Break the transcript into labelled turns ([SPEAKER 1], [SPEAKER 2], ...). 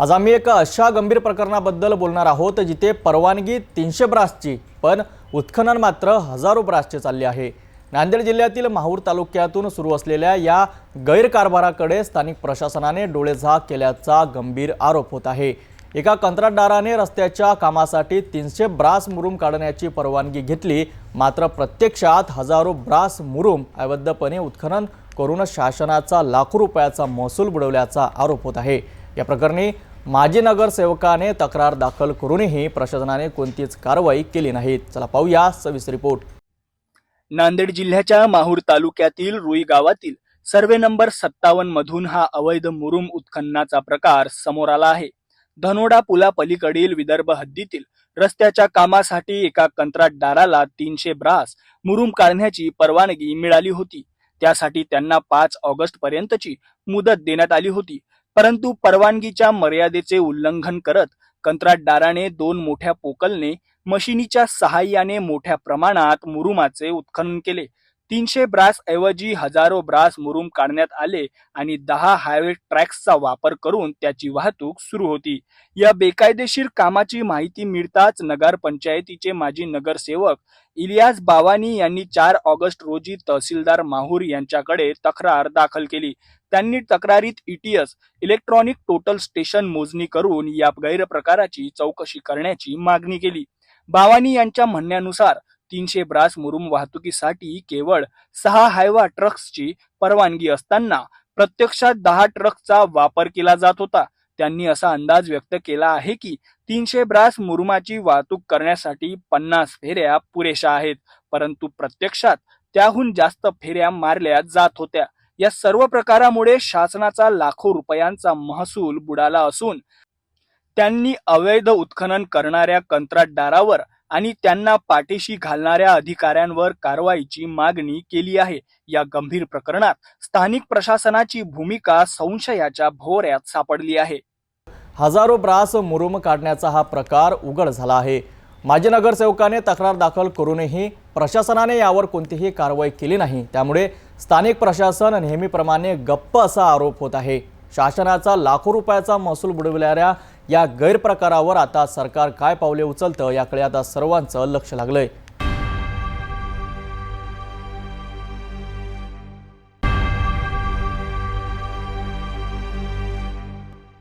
[SPEAKER 1] आज आम्ही एका अशा गंभीर प्रकरणाबद्दल बोलणार आहोत जिथे परवानगी तीनशे ब्रासची पण उत्खनन मात्र हजारो ब्रासचे चालले आहे. नांदेड जिल्ह्यातील माहूर तालुक्यातून सुरू असलेल्या या गैरकारभाराकडे स्थानिक प्रशासनाने डोळेझाक केल्याचा गंभीर आरोप होत आहे. एका कंत्राटदाराने रस्त्याच्या कामासाठी तीनशे ब्रास मुरुम काढण्याची परवानगी घेतली मात्र प्रत्यक्षात हजारो ब्रास मुरुम अवैधपणे उत्खनन करून शासनाचा लाखो रुपयाचा महसूल बुडवल्याचा आरोप होत आहे. या प्रकरणी माजी नगरसेवकाने तक्रार दाखल करूनही प्रशासनाने कोणतीच कारवाई केली नाही. चला पाहूया सविस्तर रिपोर्ट.
[SPEAKER 2] नांदेड जिल्ह्याच्या माहूर तालुक्यातील रुई गावातील सर्वे नंबर सत्तावन्न मधून हा अवैध मुरुम उत्खननाचा प्रकार समोर आला आहे. धनोडा पुला पलीकडील विदर्भ हद्दीतील रस्त्याच्या कामासाठी एका कंत्राटदाराला तीनशे ब्रास मुरुम काढण्याची परवानगी मिळाली होती. त्यासाठी त्यांना पाच ऑगस्ट पर्यंतची मुदत देण्यात आली होती. परंतु परवानगीच्या मर्यादेचे उल्लंघन करत कंत्राटदाराने दोन मोठ्या पोकलने मशिनीच्या सहाय्याने मोठ्या प्रमाणात मुरुमाचे उत्खनन केले. तीनशे ब्रास ऐवजी हजारो ब्रास मुरुम काढण्यात आले आणि दहा हायवे ट्रॅक्सचा वापर करून त्याची वाहतूक सुरू होती. या बेकायदेशीर कामाची माहिती मिळताच नगर पंचायतीचे माजी नगरसेवक इलियास बावानी यांनी चार ऑगस्ट रोजी तहसीलदार माहूर यांच्याकडे तक्रार दाखल केली. त्यांनी तक्रारीत इटीएस इलेक्ट्रॉनिक टोटल स्टेशन मोजणी करून या गैरप्रकाराची चौकशी करण्याची मागणी केली. बावानी यांच्या म्हणण्यानुसार तीनशे ब्रास मुरुम वाहतुकीसाठी केवळ सहा हायवा ट्रक्सची परवानगी असताना प्रत्यक्षात दहा ट्रकचा वापर केला जात होता. त्यांनी असा अंदाज व्यक्त केला आहे की तीनशे ब्रास मुरुमाची वाहतूक करण्यासाठी पन्नास फेऱ्या पुरेशा आहेत परंतु प्रत्यक्षात त्याहून जास्त फेऱ्या मारल्या जात होत्या. या सर्व प्रकारामुळे शासनाचा लाखो रुपयांचा महसूल बुडाला असून त्यांनी अवैध उत्खनन करणाऱ्या कंत्राटदारावर आणि त्यांना पाठीशी घालणाऱ्या अधिकाऱ्यांवर कारवाईची मागणी केली आहे. या गंभीर प्रकरणात स्थानिक प्रशासनाची भूमिका संशयाच्या भोवऱ्यात सापडली आहे.
[SPEAKER 1] हजारो ब्रास मुरुम काढण्याचा हा प्रकार उघड झाला आहे. माजी नगरसेवकाने तक्रार दाखल करूनही प्रशासनाने यावर कोणतीही कारवाई केली नाही. त्यामुळे स्थानिक प्रशासन नेहमीप्रमाणे गप्प असा आरोप होत आहे. शासनाचा लाखो रुपयाचा महसूल बुडविणाऱ्या या गैरप्रकारावर आता सरकार काय पावले उचलतं याकडे आता सर्वांचं लक्ष लागलंय.